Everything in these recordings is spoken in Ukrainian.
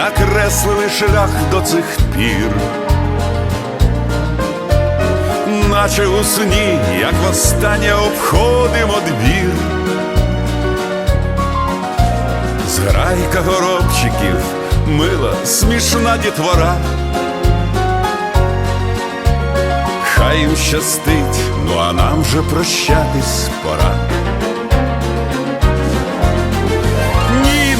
Накреслили шлях до цих пір. Наче у сні, як востаннє обходимо двір. Зграйка горобчиків, мила, смішна дітвора. Хай їм щастить, ну а нам же прощатись пора.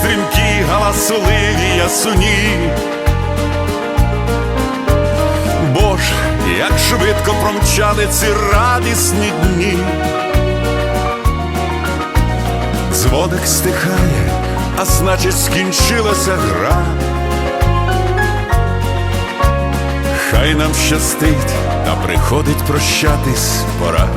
Стрімкі, галасливі ясуні. Боже, як швидко промчали ці радісні дні. Дзвоник стихає, а значить скінчилася гра. Хай нам щастить, та приходить прощатись пора.